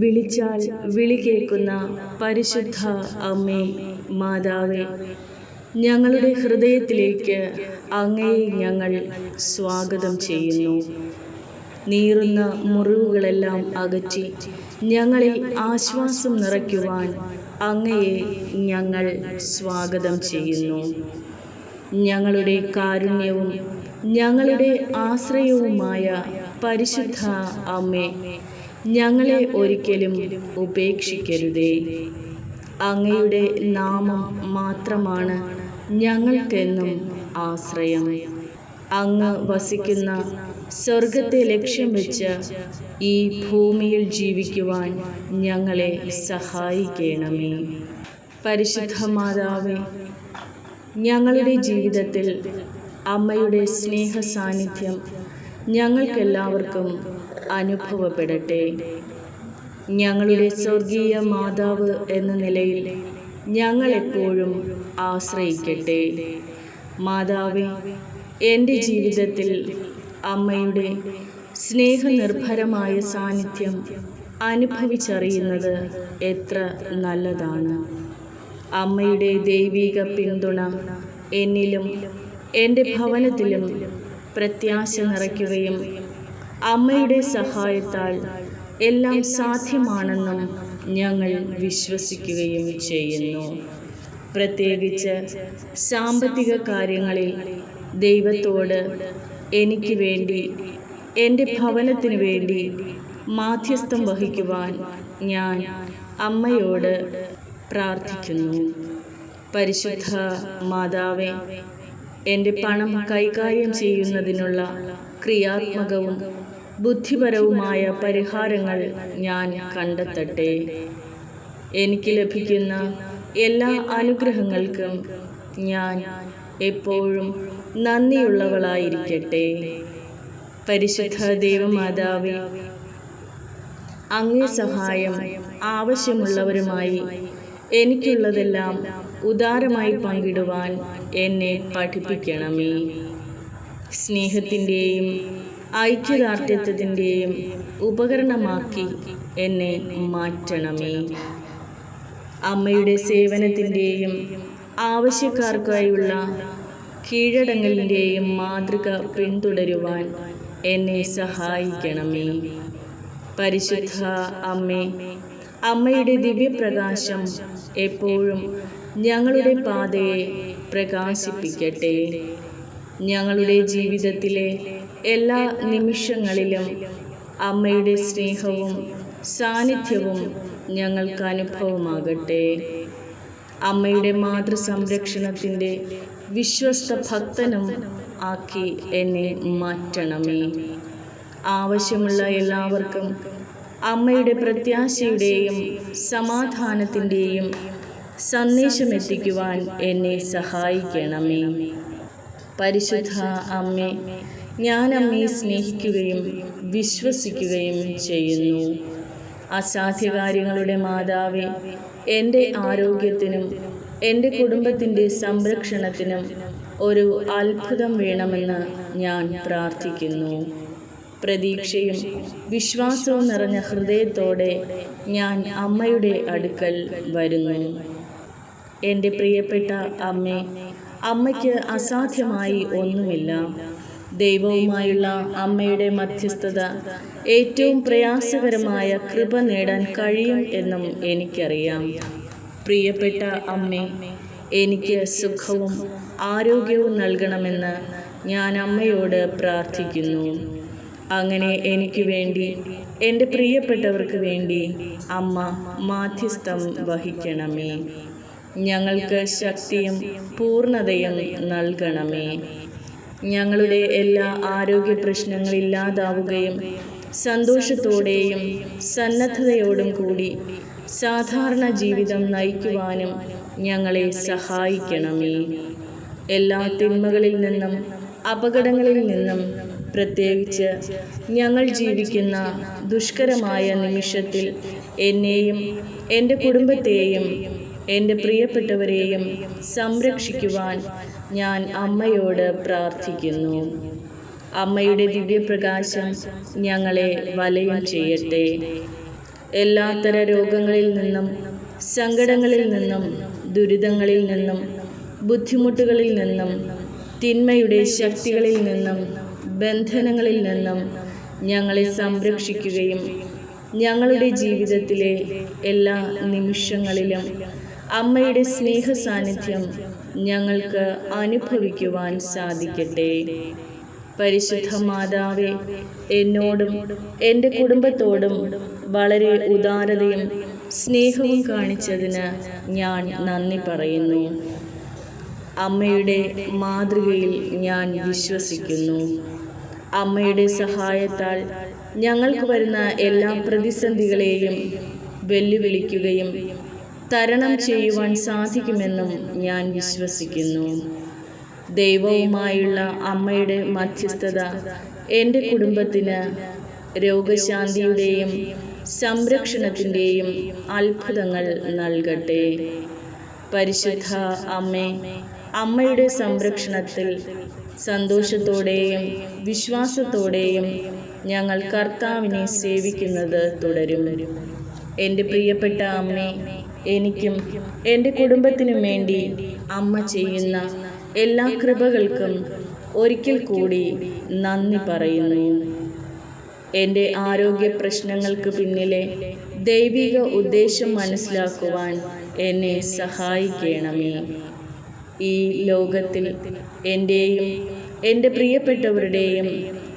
വിളിച്ചാൽ വിളി കേൾക്കുന്ന പരിശുദ്ധ അമ്മേ മാതാവേ ഞങ്ങളുടെ ഹൃദയത്തിലേക്ക് അങ്ങയെ ഞങ്ങൾ സ്വാഗതം ചെയ്യുന്നു. നീറുന്ന മുറിവുകളെല്ലാം അകറ്റി ഞങ്ങളിൽ ആശ്വാസം നിറയ്ക്കുവാൻ അങ്ങയെ ഞങ്ങൾ സ്വാഗതം ചെയ്യുന്നു. ഞങ്ങളുടെ കാരുണ്യവും ഞങ്ങളുടെ ആശ്രയവുമായ പരിശുദ്ധ അമ്മേ ഞങ്ങളെ ഒരിക്കലും ഉപേക്ഷിക്കരുതേ. അങ്ങയുടെ നാമം മാത്രമാണ് ഞങ്ങൾക്കെന്നും ആശ്രയം. അങ്ങ് വസിക്കുന്ന സ്വർഗത്തെ ലക്ഷ്യം വെച്ച് ഈ ഭൂമിയിൽ ജീവിക്കുവാൻ ഞങ്ങളെ സഹായിക്കണമേ. പരിശുദ്ധ മാതാവേ ഞങ്ങളുടെ ജീവിതത്തിൽ അമ്മയുടെ സ്നേഹ സാന്നിധ്യം ഞങ്ങൾക്കെല്ലാവർക്കും അനുഭവപ്പെടട്ടെ. ഞങ്ങളുടെ സ്വർഗീയ മാതാവ് എന്ന നിലയിൽ ഞങ്ങളെപ്പോഴും ആശ്രയിക്കട്ടെ. മാതാവേ എന്റെ ജീവിതത്തിൽ അമ്മയുടെ സ്നേഹനിർഭരമായ സാന്നിധ്യം അനുഭവിച്ചറിയുന്നത് എത്ര നല്ലതാണ്. അമ്മയുടെ ദൈവിക പിന്തുണ എന്നിലും എന്റെ ഭവനത്തിലും പ്രത്യാശ നിറയ്ക്കുകയും അമ്മയുടെ സഹായത്താൽ എല്ലാം സാധ്യമാണെന്നും ഞങ്ങൾ വിശ്വസിക്കുകയും ചെയ്യുന്നു. പ്രത്യേകിച്ച് സാമ്പത്തിക കാര്യങ്ങളിൽ ദൈവത്തോട് എനിക്ക് വേണ്ടി എന്റെ ഭവനത്തിന് വേണ്ടി മാധ്യസ്ഥം വഹിക്കുവാൻ ഞാൻ അമ്മയോട് പ്രാർത്ഥിക്കുന്നു. പരിശുദ്ധ മാതാവേ എന്റെ പണം കൈകാര്യം ചെയ്യുന്നതിനുള്ള ക്രിയാത്മകവും ബുദ്ധിപരവുമായ പരിഹാരങ്ങൾ ഞാൻ കണ്ടെത്തട്ടെ. എനിക്ക് ലഭിക്കുന്ന എല്ലാ അനുഗ്രഹങ്ങൾക്കും ഞാൻ എപ്പോഴും നന്ദിയുള്ളവളായിരിക്കട്ടെ. പരിശുദ്ധ ദൈവമാതാവേ അങ്ങേ സഹായം ആവശ്യമുള്ളവരുമായി എനിക്കുള്ളതെല്ലാം ഉദാരമായി പങ്കിടുവാൻ എന്നെ പഠിപ്പിക്കണമേ. സ്നേഹത്തിന്റെയും ഐക്യദാർഢ്യത്വത്തിന്റെയും ഉപകരണമാക്കി എന്നെ മാറ്റണമേ. അമ്മയുടെ സേവനത്തിന്റെയും ആവശ്യക്കാർക്കായുള്ള കീഴടങ്ങലിന്റെയും മാതൃക പിന്തുടരുവാൻ എന്നെ സഹായിക്കണമേ. പരിശുദ്ധ അമ്മേ അമ്മയുടെ ദിവ്യപ്രകാശം എപ്പോഴും ഞങ്ങളുടെ പാതയെ പ്രകാശിപ്പിക്കട്ടെ. ഞങ്ങളുടെ ജീവിതത്തിലെ എല്ലാ നിമിഷങ്ങളിലും അമ്മയുടെ സ്നേഹവും സാന്നിധ്യവും ഞങ്ങൾക്ക് അനുഭവമാകട്ടെ. അമ്മയുടെ മാതൃസംരക്ഷണത്തിന്റെ വിശ്വസ്ത ഭക്തനും ആക്കി എന്നെ മാറ്റണമേ. ആവശ്യമുള്ള എല്ലാവർക്കും അമ്മയുടെ പ്രത്യാശയുടെയും സമാധാനത്തിന്റെയും സന്ദേശമെത്തിക്കുവാൻ എന്നെ സഹായിക്കണമേ. പരിശുദ്ധ അമ്മേ ഞാൻ അമ്മയെ സ്നേഹിക്കുകയും വിശ്വസിക്കുകയും ചെയ്യുന്നു. അസാധ്യകാര്യങ്ങളുടെ മാതാവേ എന്റെ ആരോഗ്യത്തിനും എന്റെ കുടുംബത്തിന്റെ സംരക്ഷണത്തിനും ഒരു അത്ഭുതം വേണമെന്ന് ഞാൻ പ്രാർത്ഥിക്കുന്നു. പ്രതീക്ഷയും വിശ്വാസവും നിറഞ്ഞ ഹൃദയത്തോടെ ഞാൻ അമ്മയുടെ അടുക്കൽ വരുന്നു. എന്റെ പ്രിയപ്പെട്ട അമ്മേ അമ്മയ്ക്ക് അസാധ്യമായി ഒന്നുമില്ല. ദൈവവുമായുള്ള അമ്മയുടെ മധ്യസ്ഥത ഏറ്റവും പ്രയാസകരമായ കൃപ നേടാൻ കഴിയും എന്നും എനിക്കറിയാം. പ്രിയപ്പെട്ട അമ്മേ എനിക്ക് സുഖവും ആരോഗ്യവും നൽകണമെന്ന് ഞാൻ അമ്മയോട് പ്രാർത്ഥിക്കുന്നു. അങ്ങനെ എനിക്ക് വേണ്ടി എന്റെ പ്രിയപ്പെട്ടവർക്ക് വേണ്ടി അമ്മ മാധ്യസ്ഥം വഹിക്കണമേ. ഞങ്ങൾക്ക് ശക്തിയും പൂർണതയും നൽകണമേ. ഞങ്ങളുടെ എല്ലാ ആരോഗ്യ പ്രശ്നങ്ങളില്ലാതാവുകയും സന്തോഷത്തോടെയും സന്നദ്ധതയോടും കൂടി സാധാരണ ജീവിതം നയിക്കുവാനും ഞങ്ങളെ സഹായിക്കണമേ. എല്ലാ തിന്മകളിൽ നിന്നും അപകടങ്ങളിൽ നിന്നും പ്രത്യേകിച്ച് ഞങ്ങൾ ജീവിക്കുന്ന ദുഷ്കരമായ നിമിഷത്തിൽ എന്നെയും എന്റെ കുടുംബത്തെയും എന്റെ പ്രിയപ്പെട്ടവരെയും സംരക്ഷിക്കുവാൻ ഞാൻ അമ്മയോട് പ്രാർത്ഥിക്കുന്നു. അമ്മയുടെ ദിവ്യപ്രകാശം ഞങ്ങളെ വലയം ചെയ്യട്ടെ. എല്ലാത്തര രോഗങ്ങളിൽ നിന്നും സങ്കടങ്ങളിൽ നിന്നും ദുരിതങ്ങളിൽ നിന്നും ബുദ്ധിമുട്ടുകളിൽ നിന്നും തിന്മയുടെ ശക്തികളിൽ നിന്നും ബന്ധനങ്ങളിൽ നിന്നും ഞങ്ങളെ സംരക്ഷിക്കുകയും ഞങ്ങളുടെ ജീവിതത്തിലെ എല്ലാ നിമിഷങ്ങളിലും അമ്മയുടെ സ്നേഹ സാന്നിധ്യം ഞങ്ങൾക്ക് അനുഭവിക്കുവാൻ സാധിക്കട്ടെ. പരിശുദ്ധ മാതാവെ എന്നോടും എന്റെ കുടുംബത്തോടും വളരെ ഉദാരതയും സ്നേഹവും കാണിച്ചതിന് ഞാൻ നന്ദി പറയുന്നു. അമ്മയുടെ മാതൃകയിൽ ഞാൻ വിശ്വസിക്കുന്നു. അമ്മയുടെ സഹായത്താൽ ഞങ്ങൾക്ക് വരുന്ന എല്ലാ പ്രതിസന്ധികളെയും വെല്ലുവിളിക്കുകയും തരണം ചെയ്യുവാൻ സാധിക്കുമെന്നും ഞാൻ വിശ്വസിക്കുന്നു. ദൈവവുമായുള്ള അമ്മയുടെ മധ്യസ്ഥത എന്റെ കുടുംബത്തിന് രോഗശാന്തിയുടെയും സംരക്ഷണത്തിന്റെയും അത്ഭുതങ്ങൾ നൽകട്ടെ. പരിശുദ്ധ അമ്മേ അമ്മയുടെ സംരക്ഷണത്തിൽ സന്തോഷത്തോടെയും വിശ്വാസത്തോടെയും ഞങ്ങൾ കർത്താവിനെ സേവിക്കുന്നത് തുടരും. എന്റെ പ്രിയപ്പെട്ട അമ്മേ എനിക്കും എന്റെ കുടുംബത്തിനും വേണ്ടി അമ്മ ചെയ്യുന്ന എല്ലാ കൃപകൾക്കും ഒരിക്കൽ കൂടി നന്ദി പറയുന്നു. എന്റെ ആരോഗ്യ പ്രശ്നങ്ങൾക്ക് പിന്നിലെ ദൈവിക ഉദ്ദേശം മനസ്സിലാക്കുവാൻ എന്നെ സഹായിക്കണമേ. ഈ ലോകത്തിൽ എന്റെയും എന്റെ പ്രിയപ്പെട്ടവരുടെയും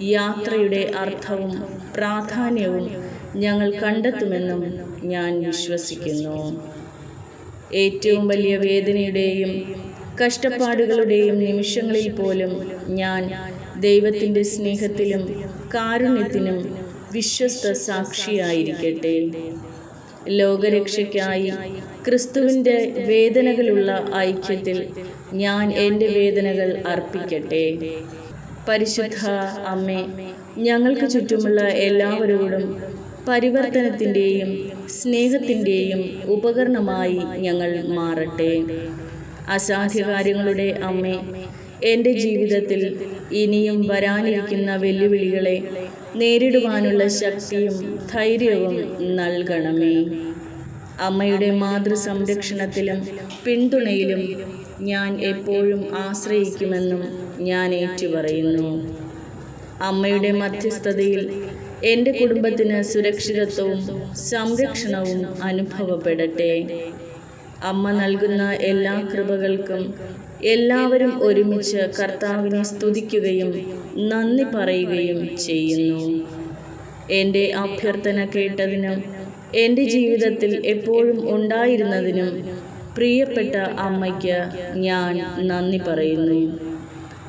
യാത്രയുടെ അർത്ഥവും പ്രാധാന്യവും ഞങ്ങൾ കണ്ടെത്തുമെന്നും ഞാൻ വിശ്വസിക്കുന്നു. ഏറ്റവും വലിയ വേദനയുടെയും കഷ്ടപ്പാടുകളുടെയും നിമിഷങ്ങളിൽ പോലും ഞാൻ ദൈവത്തിന്റെ സ്നേഹത്തിലും കാരുണ്യത്തിനും വിശ്വസ്ത സാക്ഷിയായിരിക്കട്ടെ. ലോകരക്ഷയ്ക്കായി ക്രിസ്തുവിന്റെ വേദനകളുള്ള ഐക്യത്തിൽ ഞാൻ എന്റെ വേദനകൾ അർപ്പിക്കട്ടെ. പരിശുദ്ധ അമ്മേ ഞങ്ങൾക്ക് ചുറ്റുമുള്ള എല്ലാവരോടും പരിവർത്തനത്തിന്റെയും സ്നേഹത്തിന്റെയും ഉപകരണമായി ഞങ്ങൾ മാറട്ടെ. അസാധ്യകാര്യങ്ങളുടെ അമ്മേ എന്റെ ജീവിതത്തിൽ ഇനിയും വരാനിരിക്കുന്ന വെല്ലുവിളികളെ നേരിടുവാനുള്ള ശക്തിയും ധൈര്യവും നൽകണമേ. അമ്മയുടെ മാതൃസംരക്ഷണത്തിലും പിന്തുണയിലും ഞാൻ എപ്പോഴും ആശ്രയിക്കുമെന്നും ഞാൻ ഏറ്റുപറയുന്നു. അമ്മയുടെ മധ്യസ്ഥതയിൽ എന്റെ കുടുംബത്തിന് സുരക്ഷിതത്വവും സംരക്ഷണവും അനുഭവപ്പെടട്ടെ. അമ്മ നൽകുന്ന എല്ലാ കൃപകൾക്കും എല്ലാവരും ഒരുമിച്ച് കർത്താവിനെ സ്തുതിക്കുകയും നന്ദി പറയുകയും ചെയ്യുന്നു. എന്റെ അഭ്യർത്ഥന കേട്ടതിനും എന്റെ ജീവിതത്തിൽ എപ്പോഴും ഉണ്ടായിരുന്നതിനും പ്രിയപ്പെട്ട അമ്മയ്ക്ക് ഞാൻ നന്ദി പറയുന്നു.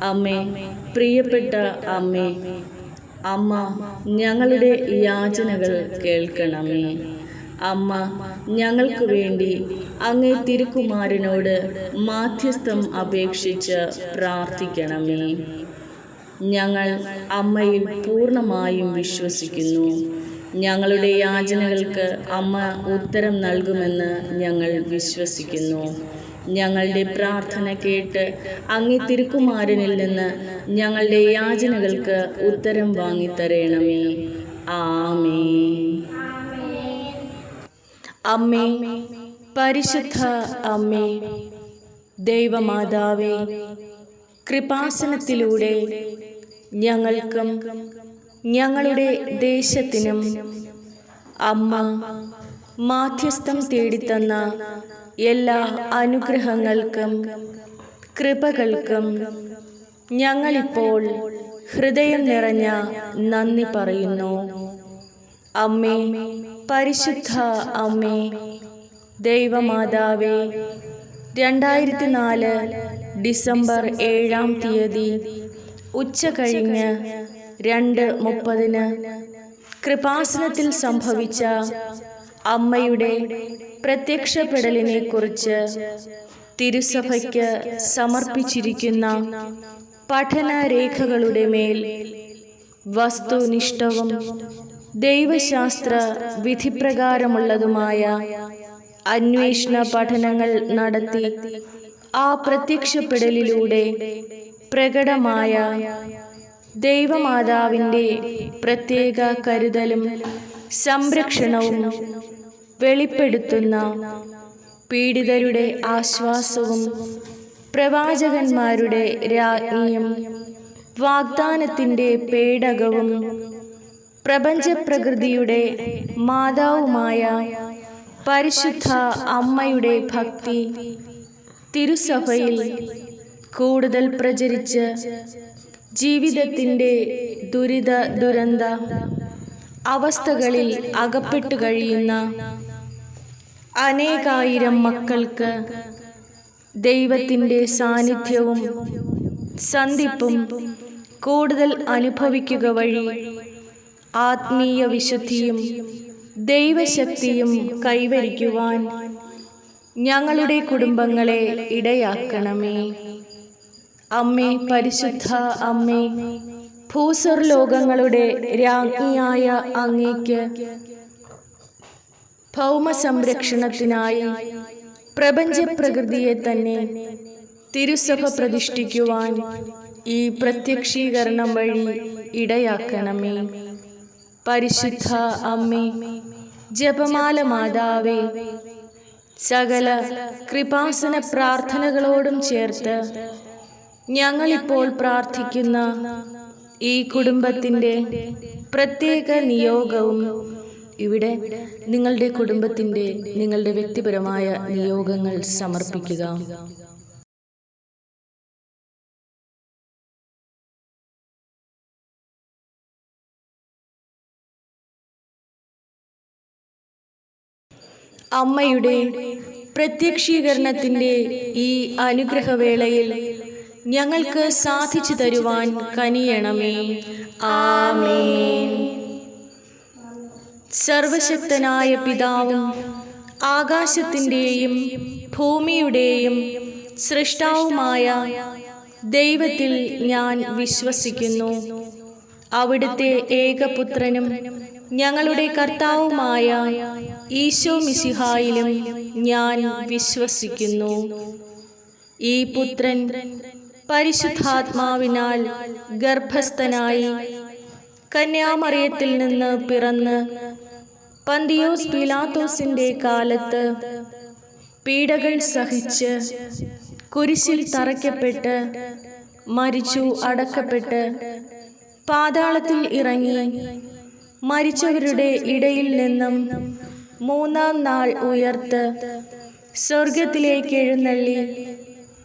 അമ്മേ പ്രിയപ്പെട്ട അമ്മേ അമ്മ ഞങ്ങളുടെ യാചനകൾ കേൾക്കണമേ. അമ്മ ഞങ്ങൾക്ക് വേണ്ടി അങ്ങേ തിരുക്കുമാരനോട് മാധ്യസ്ഥം അപേക്ഷിച്ച് പ്രാർത്ഥിക്കണമേ. ഞങ്ങൾ അമ്മയിൽ പൂർണമായും വിശ്വസിക്കുന്നു. ഞങ്ങളുടെ യാചനകൾക്ക് അമ്മ ഉത്തരം നൽകുമെന്ന് ഞങ്ങൾ വിശ്വസിക്കുന്നു. ഞങ്ങളുടെ പ്രാർത്ഥന കേട്ട് അങ്ങി തിരുക്കുമാരനിൽ നിന്ന് ഞങ്ങളുടെ യാചനകൾക്ക് ഉത്തരം വാങ്ങിത്തരയണമേ ആമേ അമ്മേ പരിശുദ്ധ അമ്മേ ദൈവമാതാവേ കൃപാസനത്തിലൂടെ ഞങ്ങൾക്കും ഞങ്ങളുടെ ദേശത്തിനും അമ്മ മാധ്യസ്ഥം തേടിത്തന്ന എല്ലാ അനുഗ്രഹങ്ങൾക്കും കൃപകൾക്കും ഞങ്ങളിപ്പോൾ ഹൃദയം നിറഞ്ഞ നന്ദി പറയുന്നു. അമ്മേ പരിശുദ്ധ അമ്മേ ദൈവമാതാവേ രണ്ടായിരത്തി നാല് ഡിസംബർ ഏഴാം തീയതി ഉച്ച കഴിഞ്ഞ് രണ്ട് മുപ്പതിന് കൃപാസനത്തിൽ സംഭവിച്ച അമ്മയുടെ പ്രത്യക്ഷപ്പെടലിനെ കുറിച്ച് തിരുസഭയ്ക്ക് സമർപ്പിച്ചിരിക്കുന്ന പഠനരേഖകളുടെ മേൽ വസ്തുനിഷ്ഠവും ദൈവശാസ്ത്ര വിധിപ്രകാരമുള്ളതുമായ അന്വേഷണ പഠനങ്ങൾ നടത്തി ആ പ്രത്യക്ഷപ്പെടലിലൂടെ പ്രകടമായ ദൈവമാതാവിന്റെ പ്രത്യേക കരുതലും സംരക്ഷണവും വെളിപ്പെടുത്തുന്ന പീഡിതരുടെ ആശ്വാസവും പ്രവാചകന്മാരുടെ രാജ്ഞിയും വാഗ്ദാനത്തിന്റെ പേടകവും പ്രപഞ്ചപ്രകൃതിയുടെ മാതാവുമായ പരിശുദ്ധ അമ്മയുടെ ഭക്തി തിരുസഭയിൽ കൂടുതൽ പ്രചരിച്ച് ജീവിതത്തിന്റെ ദുരിത ദുരന്ത അവസ്ഥകളിൽ അകപ്പെട്ടു കഴിയുന്ന അനേകായിരം മക്കൾക്ക് ദൈവത്തിന്റെ സാന്നിധ്യവും സന്ധിപ്പും കൂടുതൽ അനുഭവിക്കുക വഴി ആത്മീയ വിശുദ്ധിയും ദൈവശക്തിയും കൈവരിക്കുവാൻ ഞങ്ങളുടെ കുടുംബങ്ങളെ ഇടയാക്കണമേ. അമ്മേ പരിശുദ്ധ അമ്മേ ഭൂസർ ലോകങ്ങളുടെ രാജ്ഞിയായ അങ്ങേക്ക് ഭൗമ സംരക്ഷണത്തിനായി പ്രപഞ്ച പ്രകൃതിയെ തന്നെ തിരുസഭ പ്രതിഷ്ഠിക്കുവാൻ ഈ പ്രത്യക്ഷീകരണം വഴി ഇടയാക്കണമേ. പരിശുദ്ധ അമ്മേ ജപമാല മാതാവേ സകല കൃപാസന പ്രാർത്ഥനകളോടും ചേർത്ത് ഞങ്ങളിപ്പോൾ പ്രാർത്ഥിക്കുന്ന ഈ കുടുംബത്തിന്റെ പ്രത്യേക നിയോഗവും ഇവിടെ നിങ്ങളുടെ കുടുംബത്തിന്റെ നിങ്ങളുടെ വ്യക്തിപരമായ നിയോഗങ്ങൾ സമർപ്പിക്കുക. അമ്മയുടെ പ്രത്യക്ഷീകരണത്തിന്റെ ഈ അനുഗ്രഹവേളയിൽ ഞങ്ങൾക്ക് സാധിച്ചു തരുവാൻ കനിയണമേ. ആമേൻ. സർവശക്തനായ പിതാവും ആകാശത്തിന്റെയും ഭൂമിയുടെയും സൃഷ്ടാവുമായ ദൈവത്തിൽ ഞാൻ വിശ്വസിക്കുന്നു. അവിടുത്തെ ഏകപുത്രനും ഞങ്ങളുടെ കർത്താവുമായ ഈശോ മിസിഹായിലും ഞാൻ വിശ്വസിക്കുന്നു. ഈ പുത്രൻ പരിശുദ്ധാത്മാവിനാൽ ഗർഭസ്ഥനായി കന്യാമറിയത്തിൽ നിന്ന് പിറന്ന് പന്തിയോസ് പിലാത്തോസിന്റെ കാലത്ത് പീഡകൾ സഹിച്ച് കുരിശിൽ തറയ്ക്കപ്പെട്ട് മരിച്ചു അടക്കപ്പെട്ട് പാതാളത്തിൽ ഇറങ്ങി മരിച്ചവരുടെ ഇടയിൽ നിന്നും മൂന്നാം നാൾ ഉയർത്ത് സ്വർഗത്തിലേക്ക് എഴുന്നള്ളി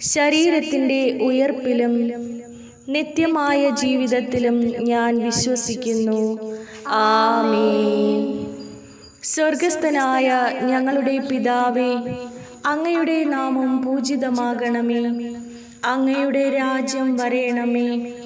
ശരീരത്തിന്റെ ഉയർപ്പിലും നിത്യമായ ജീവിതത്തിലും ഞാൻ വിശ്വസിക്കുന്നു. ആമേ സ്വർഗസ്ഥനായ ഞങ്ങളുടെ പിതാവേ അങ്ങയുടെ നാമം പൂജിതമാകണമേ. അങ്ങയുടെ രാജ്യം വരയണമേ